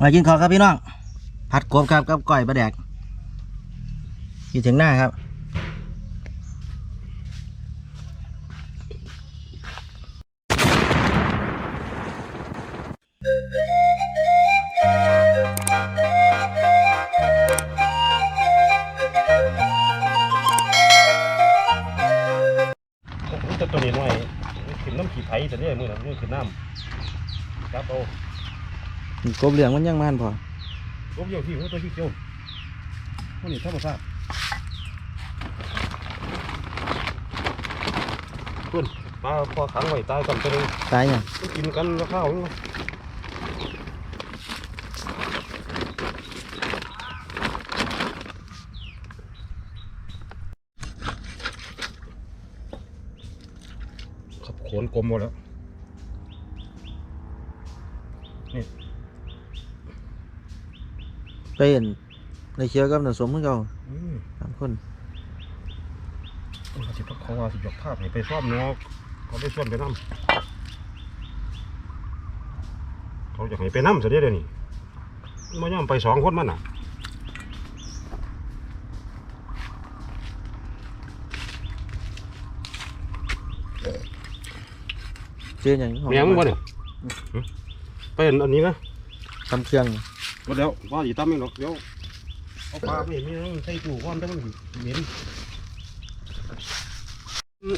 มากินข้าวครับพี่น้อง ผัดกบครับกับก้อยปลาแดกอยู่ถึงหน้าครับตัวนี้หน่อยขึ้นน้ำขี้ไผ่แต่เนี่ยมือนั้นนี่ขึ้นน้ำ กบเหลืองมันยังมันพอลบเยี่ยวที่หัวตัวที่เกี่ยวพวกนี้ธรรมชาติขึ้นปลาพอขังไว้ตายก่อนตัวหนึงตายยังก็กินกันแล้วข้าวนี่ขับโขนกลมหมดแล้ว ไป เห็นในเชียวกับหนสมเมื่อเก่าอืมสามคนเขาสิเขาว่าสิยกภาพให้ไปซ่อมเนาะเขาได้ชวนไปน้ำเขาอยากให้ไปน้ำซะเดี๋ยวนี้มันย่อมไปสองคนมันน่ะเชื่ออย่างนี้แม่มึงบ่เนี่ยหึเป็นอันนี้นะทำเครื่อง ก็เดี๋ยวว่าสิตามเองหรอกเดี๋ยวเอาปลาไปเห็นนี่นะมันใส่ตู้ความแต่มันเหม็นอืม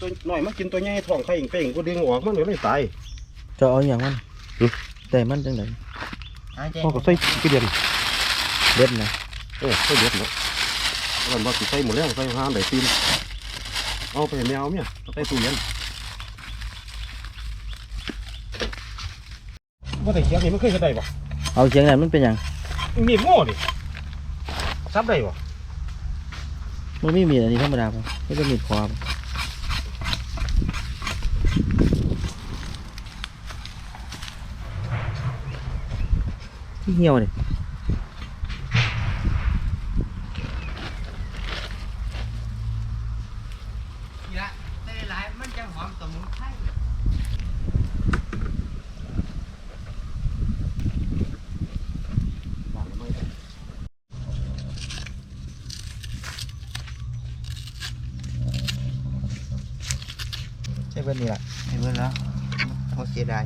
ตัวน้อยมันกินตัวใหญ่ท้องไข่เป่งก็ดึงออกมันก็เลยตายจะเอาอย่างมันหึแต่มันจังไดพ่อก็ใส่กี่เดือนเด็ดนะเออใส่เดือนเนาะมันว่าสิใส่หมดแล้วใส่ห้าได้ตีนเอาไปให้แมวเนี่ยเอาใส่ตู้เย็นว่าแต่เขียงนี่มันเคยเห็นได้ปะ เอาเชียงนั้นมันเป็นอย่างมีดโง่ดิซับได้ปะมันไม่มีอันนี้ธรรมดาปะไม่ต้องมีดคอปะที่เหี่ยวเนี่ย นี่ละได้หลายมันจะหอมสมุนไพร ใช่เป็นนี่แหละเห็นแล้วเขาเสียดาย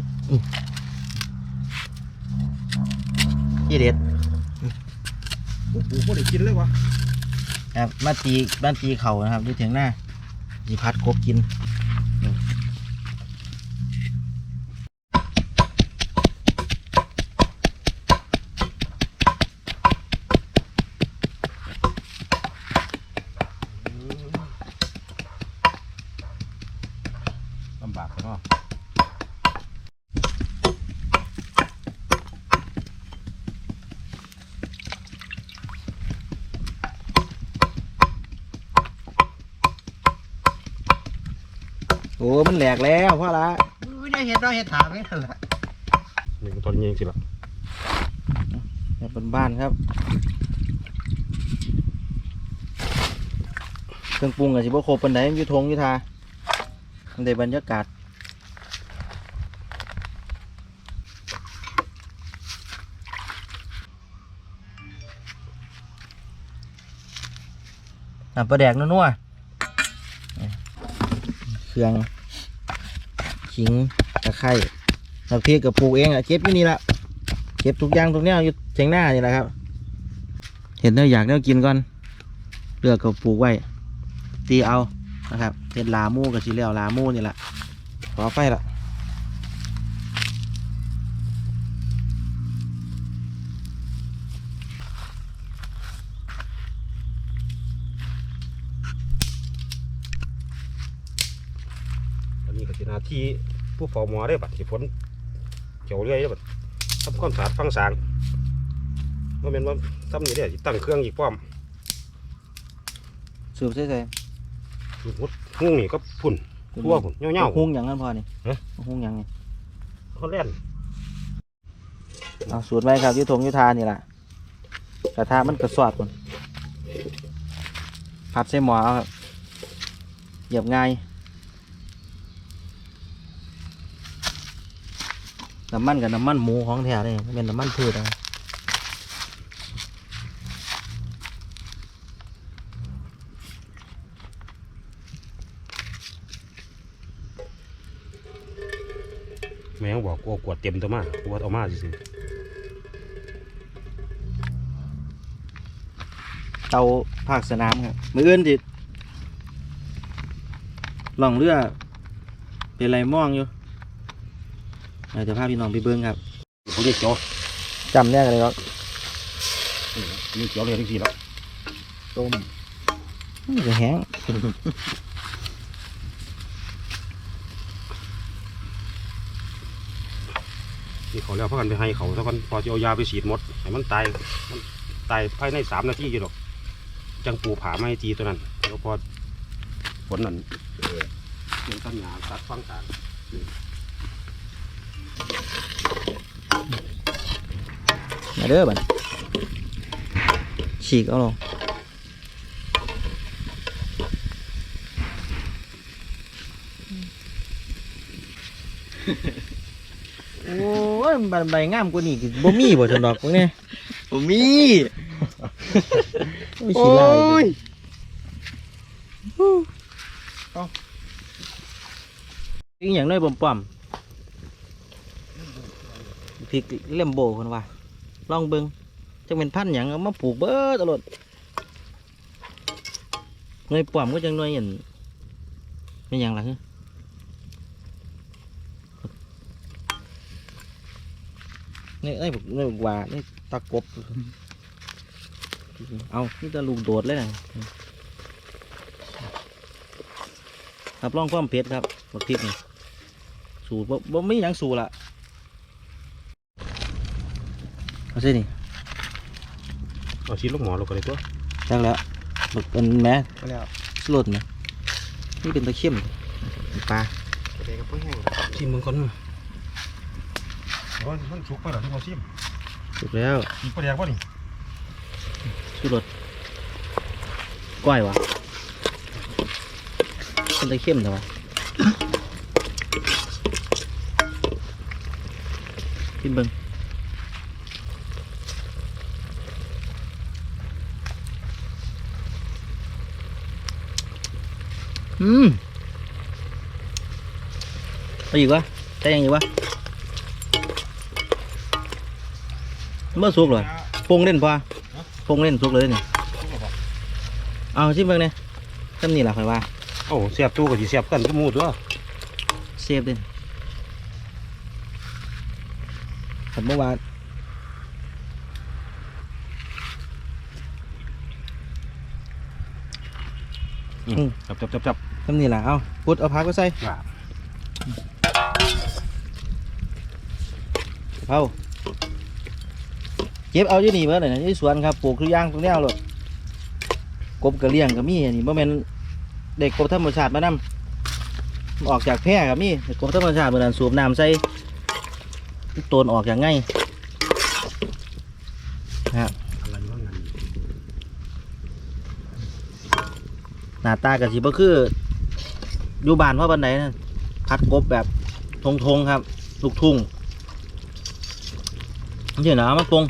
ยี่เด็ดโอ้โหพวกได้กินเลยวะครับมาตีบ้านตีเขานะครับอยู่ถึงหน้าสีพัดกบกิน ลำบากเนาะ โอ้มันแหลกแล้วพ่อละไม่ได้เห็นเราเห็นถามไม่ทันละนี่ก็ตอนนี้เองสิละแบบบ้านๆครับเครื่องปรุงกับสิบโครบปันไดมันอยู่ทงอยู่ทามันได้บรรยากาศน้ำปลาแดกนัวๆนี่เครื่อง ขิงตะไคร้น้ำพริกกับปลูกเองอะเก็บอยู่นี่ละเก็บทุกอย่างทุกแนวอยู่เชียงหน้านี่แหละครับ เห็นแล้วอยากแนวกินก่อนเลือกกับปลูกไว้ ตีเอานะครับเป็นลามูกับสีเหลวลามูนี่แหละขอไฟละ อันนี้ก็สิหนา ที่ผู้เฝ้าหมอได้บัดสิฝนเกี่ยวเรื่อยได้บัดทำความสะอาดฟังสางว่าเป็นว่าทำนี่ได้สิตั้งเครื่องอีกพร้อมสูบใส่ใส่หุดหุ้งนี่ก็พุ่นทั่วพุ่นเงาๆหุ้งอย่างนั้นพอนี่ฮะหุ้งอย่างนี้เขาเล่นเอาสูตรไว้ครับอยุทงอยุทานี่แหละกระทะมันกระสวดคนผัดใส่หมอเอาครับเหยียบง่าย น้ำมันกับน้ำมันหมูของแท้เลยไม่เป็นน้ำมันพืชนะแม่งบอกกูเอากวดเต็มตัวมากูว่าเอามาสิเตาภาคสนามครับมืออื่นจิล่องเรือเป็นไรม่องอยู่ เดี๋ยวพาพี่น้องไปเบิ้งครับเขาเรียกเจ้าจำแน่กันเลยครับเรียกเจ้าเลยทั้งทีแล้วต้มจะแห้งนี่เขาแล้วพากันไปให้เขาสักวันพอจะเอายาไปฉีดหมดให้มันตายมันตายภายในสามนาทีอยู่หรอก จังปูผาไม่จีตัวนั้นแล้วพอฝนนั้นเออเรื่องต้นหยาตัดฟังต่าง มาเด้อบัดฉีกเอาลงโอ้ยใบใบงามกว่านี้คือบ่มีบ่จันดอกพวกนี้ผมมีโอ้ยขี้ลายยอีกอย่างน้อยป้อมๆ พริกเล่มโบคนว่าลองเบิงจังเป็นพันธุ์หยังเอามาปลูกเบิดตลอดหน่วยป้อมก็จังหน่วยเห็นเป็นหยังล่ะฮะนี่ไอ้พวกนี่บอกว่านี่ตะกบ เอานี่จะลูกโดดเลยนะครับลองความเผ็ดครับบักพริกนี่สูตรบ่บ่มีหยังสูตรละ เอาสินี่เอาชิ้นลูกหมอลงกันเลยตัวจังแล้วบักเป็นแหม่แล้วสลดไหมนี่เป็นตะเข็มปลาเด็กกับพวกแห้งชิมมึงก่อนนะมันมันสุกไปหรอที่เขาชิมถูกแล้วอีกประเดี๋ยวป่ะนี่สลดก้อยวะเป็นตะเข็มแต่ว่ากินเบิ้ง อืมเอาอีกวะใช่ยังอีกวะเมื่อสุกเลยพงเล่นพอพงเล่นสุกเลยนี่เอาชิมเบิ้งเนี่ยจำนี่แหละค่อยว่าโอ้เสียบตู้กับจีเสียบกันก็มูตัวเซฟเด่นขันเมื่อวาน จับจับจับจับจำนี่แหละเอาพุดเอาพักก็ใส่อ่าเผาเก็บเอาอยู่นี่เมื่อไหร่นะที่สวนครับปลูกทุกอย่างทุกแนวเลยกบกระเลี้ยงก็มีอันนี่บ่แม่นเด็กกบธรรมชาติมานำออกจากแพร่ก็มีเด็กกบธรรมชาติเหมือนกันสูบน้ำใส่ตนออกอย่างง่าย อะไรบ้างนั้น หน้าตากับสีบ่คืออยู่บ้านเพราะบันไดนะพัดกบแบบทงทงครับ ลูกทุ่งเดี๋ยวนะมันปรุง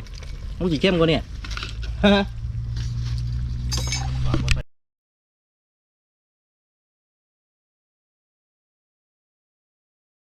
มันสีเข้มกว่าเนี่ย